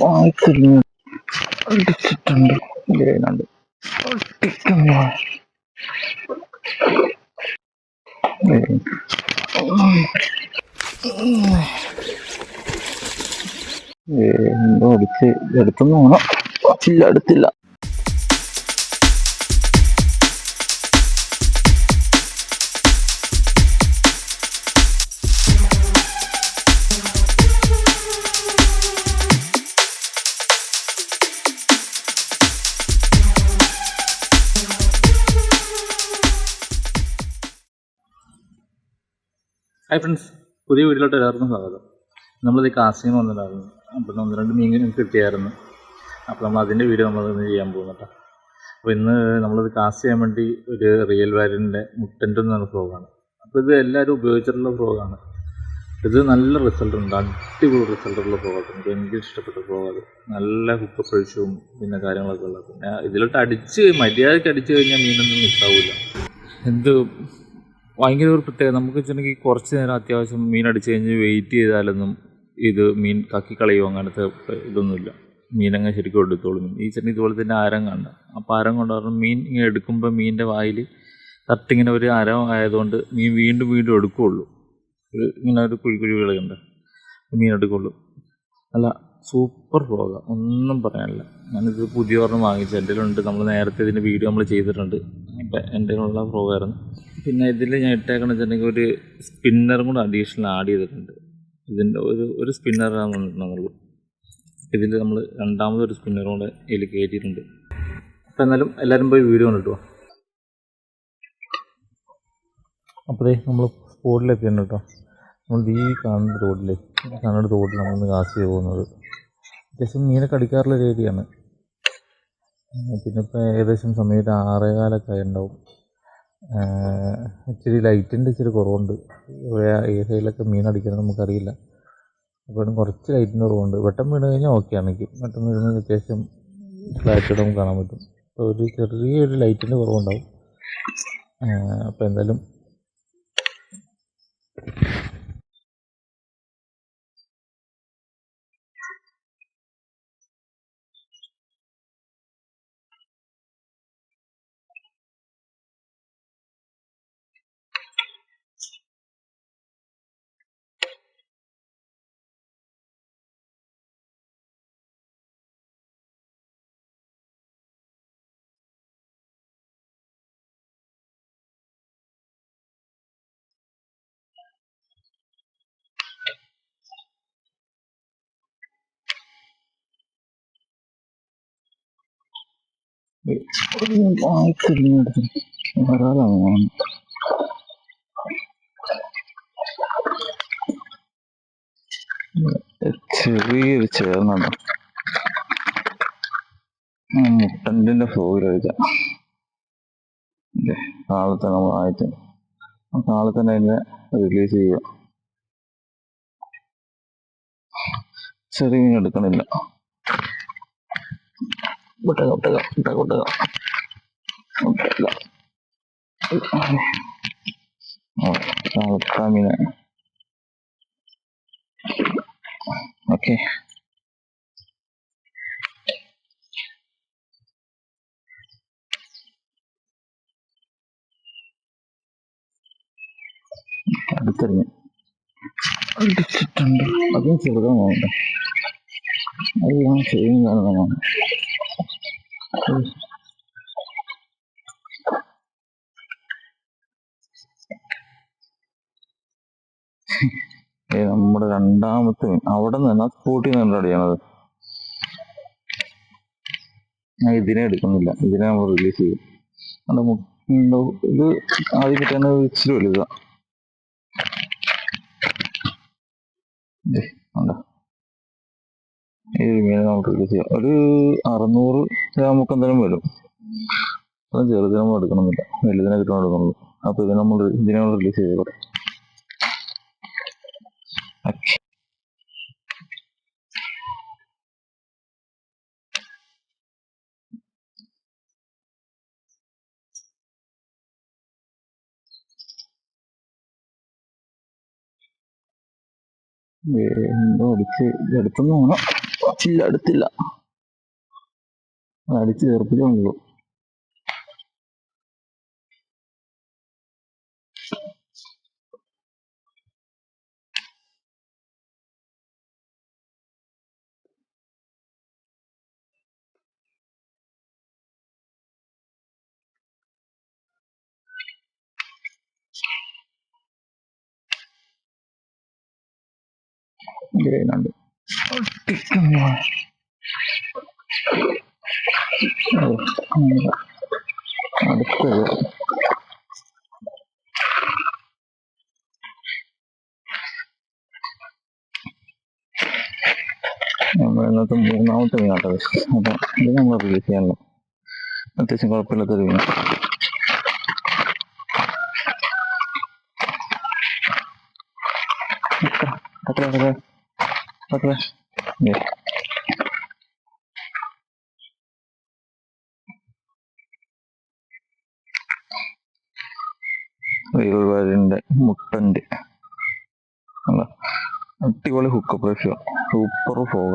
വായിച്ചിരുന്നു അടിച്ചിട്ടുണ്ട് ഇതേതാണ്ട് ഒട്ടിക്കുന്നു എന്തോ അടിച്ച് എടുത്തൊന്നും വേണം. ഇല്ല അടുത്തില്ല ഹായ് ഫ്രണ്ട്സ് പുതിയ വീട്ടിലോട്ട് എല്ലാവർക്കും സ്വാഗതം. നമ്മളിത് കാസിന് വന്നിട്ടായിരുന്നു അപ്പം ഒന്ന് രണ്ട് മീൻ കിട്ടിയായിരുന്നു. അപ്പോൾ നമ്മൾ അതിന്റെ വീഡിയോ നമ്മൾ ഇന്ന് ചെയ്യാൻ പോകുന്നുണ്ട് അപ്പോൾ ഇന്ന് നമ്മളിത് കാസ് ചെയ്യാൻ വേണ്ടി ഒരു റിയൽ വാലിന്റെ മുട്ടന്റെ എന്ന് പറഞ്ഞ ഫ്രോഗാണ്. അപ്പോൾ ഇത് എല്ലാവരും ഉപയോഗിച്ചിട്ടുള്ള ഫ്രോഗാണ്. ഇത് നല്ല റിസൾട്ട് ഉണ്ട്. അടിപൊളി റിസൾട്ടുള്ള ഫ്രോഗാണ് എനിക്ക് എനിക്ക് ഇഷ്ടപ്പെട്ട ഫ്രോഗാണ് നല്ല ഹുക്ക് ഫ്രഷും പിന്നെ കാര്യങ്ങളൊക്കെ ഉള്ളത് പിന്നെ ഇതിലോട്ട് അടിച്ച് മര്യാദയ്ക്ക് അടിച്ച് കഴിഞ്ഞാൽ മീനൊന്നും മിസ്സാവില്ല എന്ത് ഭയങ്കര ഒരു പ്രത്യേകത. നമുക്ക് വെച്ചിട്ടുണ്ടെങ്കിൽ കുറച്ച് നേരം അത്യാവശ്യം മീൻ അടിച്ച് കഴിഞ്ഞ് വെയിറ്റ് ചെയ്താലൊന്നും ഇത് മീൻ കക്കി കളയോ അങ്ങനത്തെ ഇതൊന്നുമില്ല. മീനങ്ങ് ശരിക്കും എടുത്തോളും. മീൻ ഈ ചെറിയ ഇതുപോലെ തന്നെ ആരം കണ്ട അപ്പോൾ ആരം കൊണ്ട് പറഞ്ഞാൽ മീൻ ഇങ്ങനെ എടുക്കുമ്പോൾ മീനിന്റെ വായിൽ തട്ടിങ്ങനെ ഒരു ആരം ആയതുകൊണ്ട് മീൻ വീണ്ടും വീണ്ടും എടുക്കുകയുള്ളൂ ഒരു ഇങ്ങനെ ഒരു കുഴി കുഴി വിളയുണ്ട് മീൻ എടുക്കുള്ളൂ. അല്ല സൂപ്പർ പോകാം. ഒന്നും പറയാനില്ല. ഞാനിത് പുതിയ ഒരെണ്ണം വാങ്ങിച്ചു. എന്റെ ഉണ്ട് നമ്മൾ നേരത്തെ ഇതിന്റെ വീഡിയോ നമ്മൾ ചെയ്തിട്ടുണ്ട്. അപ്പം എന്റെ ഉള്ള പ്രോഗ്രാം പിന്നെ ഇതിൽ ഞാൻ ഇട്ടേക്കണ വെച്ചിട്ടുണ്ടെങ്കിൽ ഒരു സ്പിന്നറും കൂടെ അഡീഷണൽ ആഡ് ചെയ്തിട്ടുണ്ട്. ഇതിന്റെ ഒരു ഒരു സ്പിന്നറാണ് വന്നിട്ടുണ്ടെന്നുള്ളൂ ഇതിൽ നമ്മൾ രണ്ടാമതൊരു സ്പിന്നറും കൂടെ ഇതിൽ കയറ്റിയിട്ടുണ്ട് അപ്പം എന്നാലും എല്ലാവരും പോയി വീഡിയോ കണ്ടിട്ട് അപ്പോഴേ നമ്മൾ സ്പോട്ടിലെത്തിയിട്ടുണ്ട് കേട്ടോ. നമ്മൾ ഈ കാണുന്ന റോഡിലെ ഈ കാണുന്ന റോഡിൽ നമ്മളിന്ന് കാശ് പോകുന്നത്. അത്യാവശ്യം മീനൊക്കെ അടിക്കാറുള്ള ഏരിയയാണ് പിന്നെ ഇപ്പോൾ ഏകദേശം സമയം ഒരു ആറേകാലൊക്കെ ആയിട്ടുണ്ടാവും. ഇച്ചിരി ലൈറ്റിന്റെ ഇച്ചിരി കുറവുണ്ട്. ഈ സൈഡിലൊക്കെ മീൻ അടിക്കണം നമുക്കറിയില്ല. അപ്പോൾ കുറച്ച് ലൈറ്റിന്റെ കുറവുണ്ട്. വെട്ടം വീണ് കഴിഞ്ഞാൽ ഓക്കെ ആണെങ്കിൽ വെട്ടം വീഴുന്നത് അത്യാവശ്യം ഫ്ലാറ്റ് നമുക്ക് കാണാൻ പറ്റും. അപ്പോൾ ഒരു ചെറിയൊരു ലൈറ്റിന്റെ കുറവുണ്ടാവും. അപ്പോൾ എന്തായാലും വരാതാണ് ചെറിയൊരു ചേർന്നുണ്ടോ മുട്ടന്റെ ഫ്ലോയിൽ കഴിക്കാം നാളെ നമ്മൾ ആയിട്ട്. നാളെ തന്നെ അതിനെ റിലീസ് ചെയ്യുക ചെറിയ എടുക്കണില്ല. വിട്ടക വിട്ടക വിട്ടക വിട്ടക വിട്ടക മീനെ ഓക്കെ. അടുത്തെറിഞ്ഞു അടിച്ചിട്ടുണ്ട് അതും ചെറുതാണ്? അത് ഞാൻ ചെയ്യുന്നതാണ്. നമ്മുടെ രണ്ടാമത്തെ അവിടെ നിന്ന് ആ സ്പോട്ടിൽ നിന്ന് അടിയാണത് ഞാൻ ഇതിനെ എടുക്കുന്നില്ല. ഇതിനെ നമ്മൾ റിലീസ് ചെയ്യും. ഇത് ആദ്യം തന്നെ ഇച്ചിരി വലുതാ. ദേ, കണ്ടോ? ഈ മീനെ നമുക്ക് ചെയ്യാം. ഒരു അറുന്നൂറ് ഗ്രാം ഒക്കെ എന്തായാലും വരും. അത് ചെറുതിനെ എടുക്കണമെന്നില്ല വലുതിനെ കിട്ടണം എടുക്കുന്നുള്ളൂ അപ്പൊ ഇതിനെ നമ്മൾ ഇതിനെ നമ്മൾ റിലീസ് ചെയ്തോട്ടെ ഏ, എന്തോ അടിച്ച് എടുത്തെന്ന് തോന്നാം ചില്ല അടുത്തില്ല അടിച്ച് ചേർപ്പിച്ചുള്ളൂ ഗ്രേനുണ്ട് ഒട്ടിക്കുന്നു. അടുത്തത് നമ്മൾ ഇന്നത്തെ മൂന്നാമത്തെ മീനാട്ടത് അപ്പം ഇത് നമ്മൾ റിലീസ് ചെയ്യണം അത്യാവശ്യം കുഴപ്പമില്ലാത്തൊരു മീൻ അത്ര കത്ര കത്ര ഒരുപാടിന്റെ മുട്ടന്റെ അടിപൊളി ഹുക്കപ്പ് റേഷ്യോ സൂപ്പർ പോക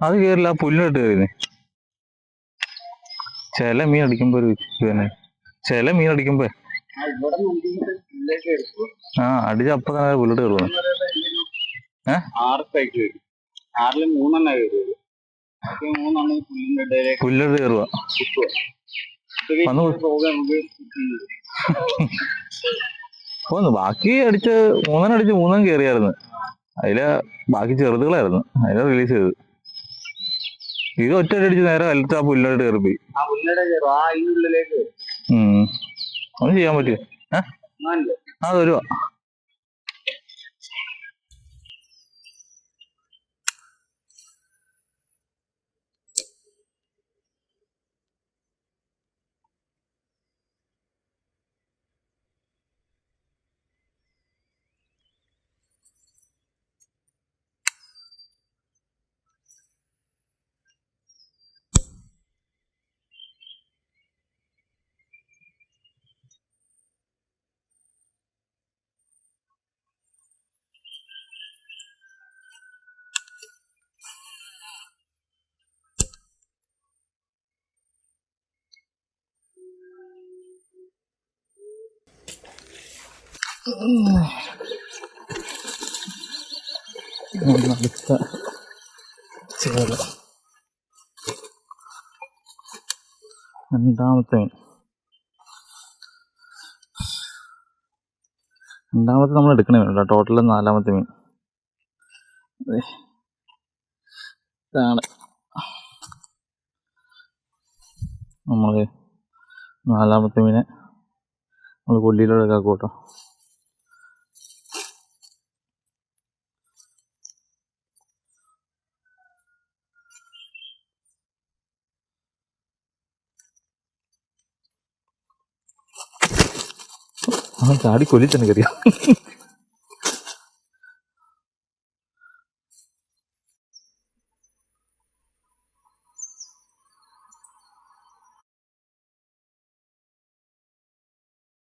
അത് കേറില്ല ആ പുല്ലോട്ട് കയറി ചില മീൻ അടിക്കുമ്പോ ഒരു തന്നെ. ചില മീൻ അടിക്കുമ്പോ ആ അടിച്ച അപ്പൊ തന്നെ പുല്ലിട്ട് കയറുന്നു പുല്ലിട്ട് കയറുക. പോന്നു ബാക്കി അടിച്ച് മൂന്നെണ്ണം അടിച്ച് മൂന്നെണ്ണം കയറിയായിരുന്നു അതിൽ ബാക്കി ചെറുതുകളായിരുന്നു. അതിനെ റിലീസ് ചെയ്തു ഇത് ഒറ്റ അടിച്ച് നേരെ വലത്ത് ആ പുല്ലോട്ട് കയറി. പോയി ഒന്നും ചെയ്യാൻ പറ്റില്ല. എന്നാലല്ലേ? ആ വരുവാ. അടുത്ത ചേല രണ്ടാമത്തെ. രണ്ടാമത്തെ നമ്മൾ എടുക്കണേ കേട്ടോ ടോട്ടൽ നാലാമത്തെ മീൻ. ഇതാണ്. നമ്മൾ നാലാമത്തെ മീനെ നമ്മൾ കൊല്ലിയിലൂടെ ആക്കും ആ ചാടി കൊല്ലി തന്നെ കയറിയ